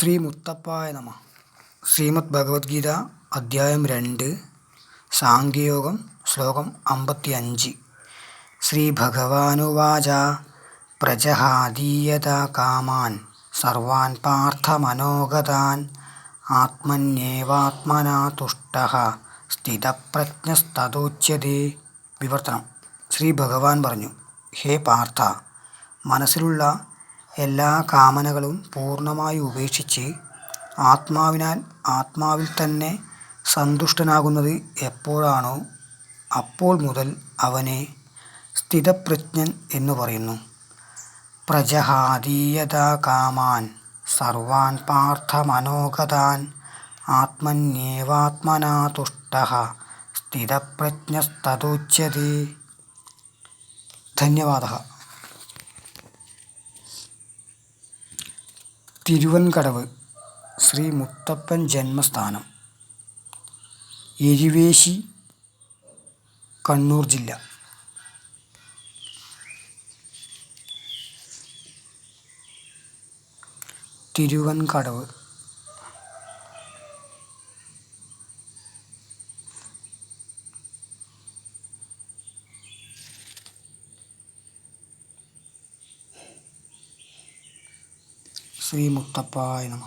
ശ്രീ മുത്തപ്പായ നമ. ശ്രീമദ് ഭഗവത്ഗീത അദ്ധ്യായം രണ്ട് സാഖ്യയോഗം ശ്ലോകം അമ്പത്തി അഞ്ച് ശ്രീ ഭഗവാനുവാച പ്രജഹാദീയത കാമാൻ സർവാൻ പാർത്ഥമനോഗതാൻ ആത്മന്യേവാത്മനാ തുഷ്ട സ്ഥിതപ്രജ്ഞസ്തതോച്യതേ വിവർത്തനം. ശ്രീ ഭഗവാൻ പറഞ്ഞു ഹേ പാർത്ഥ മനസ്സിലുള്ള എല്ലാ കാമനകളും പൂർണമായി ഉപേക്ഷിച്ച് ആത്മാവിനാൽ ആത്മാവിൽ തന്നെ സന്തുഷ്ടനാകുന്നത് എപ്പോഴാണോ അപ്പോൾ മുതൽ അവനെ സ്ഥിതപ്രജ്ഞൻ എന്നു പറയുന്നു. പ്രജഹാദീയത കാമാൻ സർവാൻ പാർത്ഥമനോഗതാൻ ആത്മന്യേവാത്മനാ തുഷ്ട സ്ഥിതപ്രജ്ഞസ്തോച്യതേ ധന്യവാദ. തിരുവൻകടവ് ശ്രീ മുത്തപ്പൻ ജന്മസ്ഥാനം എരിവേശി കണ്ണൂർ ജില്ല. തിരുവൻകടവ് ശ്രീ മുത്തപ്പായ നമ